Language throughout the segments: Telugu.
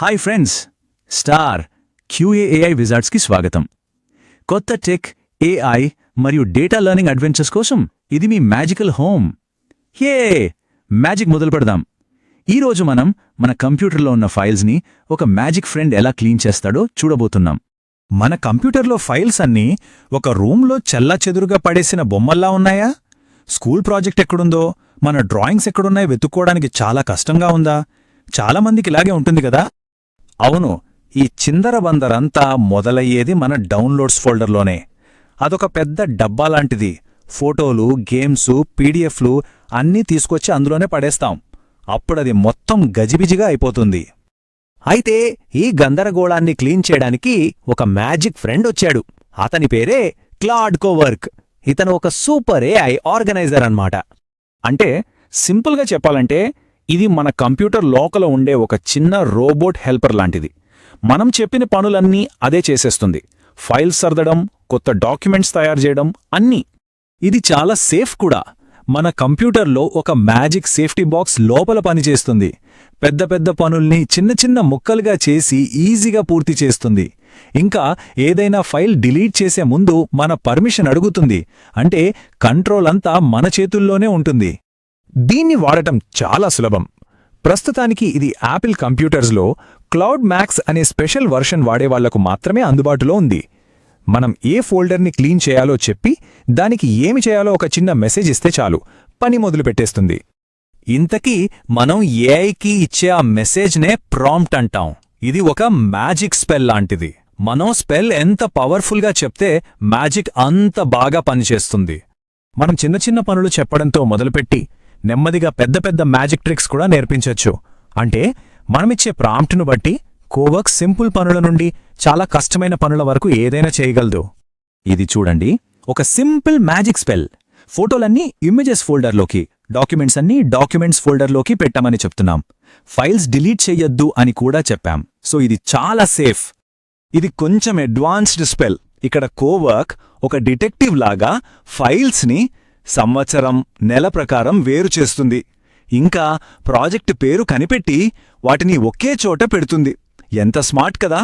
హాయ్ ఫ్రెండ్స్ స్టార్ క్యూఏఏఐ విజార్డ్స్కి స్వాగతం. కొత్త టెక్ ఏఐ మరియు డేటా లెర్నింగ్ అడ్వెంచర్స్ కోసం ఇది మీ మ్యాజికల్ హోమ్ హే మ్యాజిక్ మొదలు పెడదాం. ఈరోజు మనం మన కంప్యూటర్లో ఉన్న ఫైల్స్ని ఒక మ్యాజిక్ ఫ్రెండ్ ఎలా క్లీన్ చేస్తాడో చూడబోతున్నాం. మన కంప్యూటర్లో ఫైల్స్ అన్నీ ఒక రూమ్లో చెల్లాచెదురుగా పడేసిన బొమ్మల్లా ఉన్నాయా? స్కూల్ ప్రాజెక్ట్ ఎక్కడుందో? మన డ్రాయింగ్స్ ఎక్కడున్నాయో? వెతుక్కోవడానికి చాలా కష్టంగా ఉందా? చాలామందికి ఇలాగే ఉంటుంది కదా? అవును ఈ చిందరబందరంతా మొదలయ్యేది మన డౌన్లోడ్స్ ఫోల్డర్లోనే. అదొక పెద్ద డబ్బా లాంటిది. ఫోటోలు గేమ్సు పీడిఎఫ్లు అన్నీ తీసుకొచ్చి అందులోనే పడేస్తాం. అప్పుడది మొత్తం గజిబిజిగా అయిపోతుంది. అయితే ఈ గందరగోళాన్ని క్లీన్ చేయడానికి ఒక మ్యాజిక్ ఫ్రెండ్ వచ్చాడు. అతని పేరే క్లాడ్ కోవర్క్. ఇతను ఒక సూపర్ ఏఐ ఆర్గనైజర్ అన్నమాట. అంటే సింపుల్గా చెప్పాలంటే ఇది మన కంప్యూటర్ లోపల ఉండే ఒక చిన్న రోబోట్ హెల్పర్ లాంటిది. మనం చెప్పిన పనులన్నీ అదే చేసేస్తుంది. ఫైల్స్ సర్దడం కొత్త డాక్యుమెంట్స్ తయారు చేయడం అన్నీ. ఇది చాలా సేఫ్ కూడా. మన కంప్యూటర్లో ఒక మ్యాజిక్ సేఫ్టీ బాక్స్ లోపల పనిచేస్తుంది. పెద్ద పెద్ద పనుల్ని చిన్న చిన్న ముక్కలుగా చేసి ఈజీగా పూర్తి చేస్తుంది. ఇంకా ఏదైనా ఫైల్ డిలీట్ చేసే ముందు మన పర్మిషన్ అడుగుతుంది. అంటే కంట్రోల్ అంతా మన చేతుల్లోనే ఉంటుంది. దీన్ని వాడటం చాలా సులభం. ప్రస్తుతానికి ఇది యాపిల్ కంప్యూటర్స్లో క్లౌడ్ మ్యాక్స్ అనే స్పెషల్ వర్షన్ వాడేవాళ్ళకు మాత్రమే అందుబాటులో ఉంది. మనం ఏ ఫోల్డర్ని క్లీన్ చేయాలో చెప్పి దానికి ఏమి చేయాలో ఒక చిన్న మెసేజ్ ఇస్తే చాలు. పని మొదలు పెట్టేస్తుంది. ఇంతకీ మనం ఏఐకి ఇచ్చే ఆ మెసేజ్నే ప్రాంప్ట్ అంటాం. ఇది ఒక మ్యాజిక్ స్పెల్ లాంటిది. మనం స్పెల్ ఎంత పవర్ఫుల్గా చెప్తే మ్యాజిక్ అంత బాగా పనిచేస్తుంది. మనం చిన్న చిన్న పనులు చెప్పడంతో మొదలుపెట్టి నెమ్మదిగా పెద్ద పెద్ద మ్యాజిక్ ట్రిక్స్ కూడా నేర్పించొచ్చు. అంటే మనమిచ్చే ప్రాంప్ట్ను బట్టి కోవర్క్ సింపుల్ పనుల నుండి చాలా కష్టమైన పనుల వరకు ఏదైనా చేయగలదు. ఇది చూడండి. ఒక సింపుల్ మ్యాజిక్ స్పెల్. ఫోటోలన్నీ ఇమేజెస్ ఫోల్డర్లోకి డాక్యుమెంట్స్ అన్నీ డాక్యుమెంట్స్ ఫోల్డర్లోకి పెట్టమని చెప్తున్నాం. ఫైల్స్ డిలీట్ చెయ్యొద్దు అని కూడా చెప్పాం. సో ఇది చాలా సేఫ్. ఇది కొంచెం అడ్వాన్స్డ్ స్పెల్. ఇక్కడ కోవర్క్ ఒక డిటెక్టివ్ లాగా ఫైల్స్ని సంవత్సరం నెల ప్రకారం వేరు చేస్తుంది. ఇంకా ప్రాజెక్ట్ పేరు కనిపెట్టి వాటిని ఒకే చోట పెడుతుంది. ఎంత స్మార్ట్ కదా!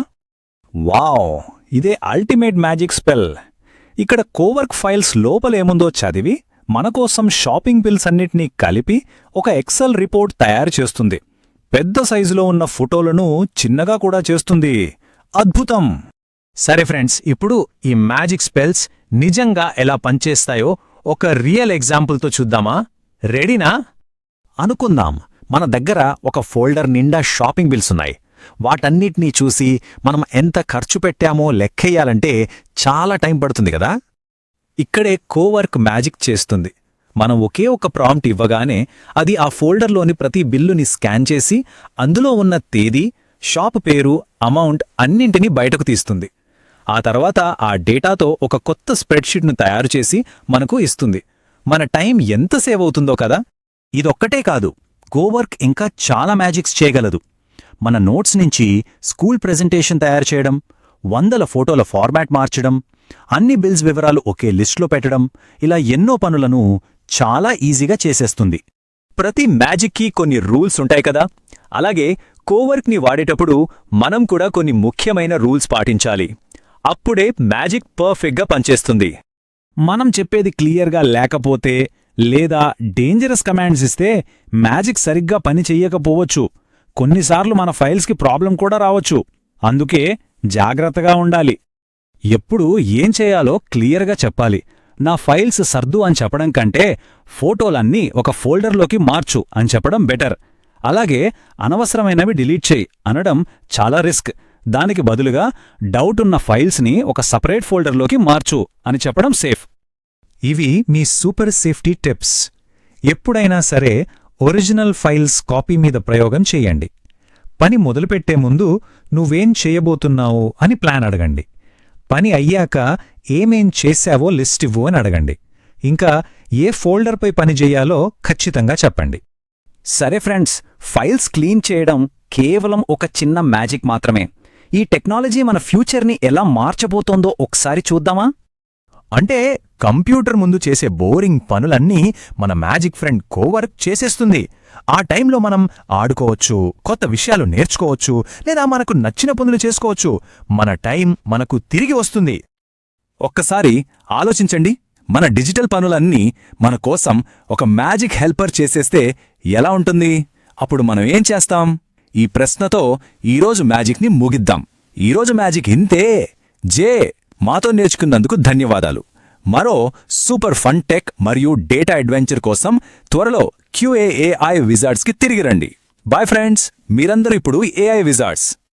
వావ్! ఇదే అల్టిమేట్ మ్యాజిక్ స్పెల్. ఇక్కడ కోవర్క్ ఫైల్స్ లోపలేముందో చదివి మనకోసం షాపింగ్ బిల్స్ అన్నిటినీ కలిపి ఒక ఎక్సెల్ రిపోర్ట్ తయారు చేస్తుంది. పెద్ద సైజులో ఉన్న ఫోటోలను చిన్నగా కూడా చేస్తుంది. అద్భుతం! సరే ఫ్రెండ్స్ ఇప్పుడు ఈ మ్యాజిక్ స్పెల్స్ నిజంగా ఎలా పనిచేస్తాయో ఒక రియల్ ఎగ్జాంపుల్తో చూద్దామా? రెడీనా? అనుకుందాం మన దగ్గర ఒక ఫోల్డర్ నిండా షాపింగ్ బిల్స్ ఉన్నాయి. వాటన్నిటినీ చూసి మనం ఎంత ఖర్చు పెట్టామో లెక్కెయ్యాలంటే చాలా టైం పడుతుంది కదా? ఇక్కడే కోవర్క్ మ్యాజిక్ చేస్తుంది. మనం ఒకే ఒక ప్రాంప్ట్ ఇవ్వగానే అది ఆ ఫోల్డర్లోని ప్రతి బిల్లుని స్కాన్ చేసి అందులో ఉన్న తేదీ షాప్ పేరు అమౌంట్ అన్నింటినీ బయటకు తీస్తుంది. ఆ తర్వాత ఆ డేటాతో ఒక కొత్త స్ప్రెడ్షీట్ను తయారు చేసి మనకు ఇస్తుంది. మన టైం ఎంత సేవ్ అవుతుందో కదా? ఇదొక్కటే కాదు కోవర్క్ ఇంకా చాలా మ్యాజిక్స్ చేయగలదు. మన నోట్స్ నుంచి స్కూల్ ప్రెజెంటేషన్ తయారు చేయడం వందల ఫోటోల ఫార్మాట్ మార్చడం అన్ని బిల్స్ వివరాలు ఒకే లిస్ట్లో పెట్టడం ఇలా ఎన్నో పనులను చాలా ఈజీగా చేసేస్తుంది. ప్రతి మ్యాజిక్కి కొన్ని రూల్స్ ఉంటాయి కదా? అలాగే కోవర్క్ని వాడేటప్పుడు మనం కూడా కొన్ని ముఖ్యమైన రూల్స్ పాటించాలి. అప్పుడే మ్యాజిక్ పర్ఫెక్ట్గా పనిచేస్తుంది. మనం చెప్పేది క్లియర్గా లేకపోతే లేదా డేంజరస్ కమాండ్స్ ఇస్తే మ్యాజిక్ సరిగ్గా పని చెయ్యకపోవచ్చు. కొన్నిసార్లు మన ఫైల్స్కి ప్రాబ్లం కూడా రావచ్చు. అందుకే జాగ్రత్తగా ఉండాలి. ఎప్పుడు ఏం చేయాలో క్లియర్గా చెప్పాలి. నా ఫైల్స్ సర్దు అని చెప్పడం కంటే ఫోటోలన్నీ ఒక ఫోల్డర్లోకి మార్చు అని చెప్పడం బెటర్. అలాగే అనవసరమైనవి డిలీట్ చేయి అనడం చాలా రిస్క్. దానికి బదులుగా డౌట్ ఉన్న ఫైల్స్ని ఒక సపరేట్ ఫోల్డర్లోకి మార్చు అని చెప్పడం సేఫ్ ఇవి మీ సూపర్ సేఫ్టీ టిప్స్ ఎప్పుడైనా సరే ఒరిజినల్ ఫైల్స్ కాపీ మీద ప్రయోగం చేయండి. పని మొదలుపెట్టే ముందు నువ్వేం చేయబోతున్నావు అని ప్లాన్ అడగండి. పని అయ్యాక ఏమేం చేశావో లిస్ట్ ఇవ్వు అని అడగండి. ఇంకా ఏ ఫోల్డర్పై పని చెయ్యాలో ఖచ్చితంగా చెప్పండి. సరే ఫ్రెండ్స్ ఫైల్స్ క్లీన్ చేయడం కేవలం ఒక చిన్న మ్యాజిక్ మాత్రమే. ఈ టెక్నాలజీ మన ఫ్యూచర్ని ఎలా మార్చబోతోందో ఒకసారి చూద్దామా? అంటే కంప్యూటర్ ముందు చేసే బోరింగ్ పనులన్నీ మన మ్యాజిక్ ఫ్రెండ్ కోవర్క్ చేసేస్తుంది. ఆ టైంలో మనం ఆడుకోవచ్చు కొత్త విషయాలు నేర్చుకోవచ్చు లేదా మనకు నచ్చిన పనులు చేసుకోవచ్చు. మన టైం మనకు తిరిగి వస్తుంది. ఒక్కసారి ఆలోచించండి. మన డిజిటల్ పనులన్నీ మన కోసం ఒక మ్యాజిక్ హెల్పర్ చేసేస్తే ఎలా ఉంటుంది? అప్పుడు మనం ఏం చేస్తాం? ఈ ప్రశ్నతో ఈరోజు మ్యాజిక్ని ముగిద్దాం. ఈరోజు మ్యాజిక్ ఇంతే. జే మాతో నేర్చుకున్నందుకు ధన్యవాదాలు. మరో సూపర్ ఫన్ టెక్ మరియు డేటా అడ్వెంచర్ కోసం త్వరలో క్యూఏఏఐ విజార్డ్స్కి తిరిగి రండి. బాయ్ ఫ్రెండ్స్ మీరందరూ ఇప్పుడు ఏఐ విజార్డ్స్.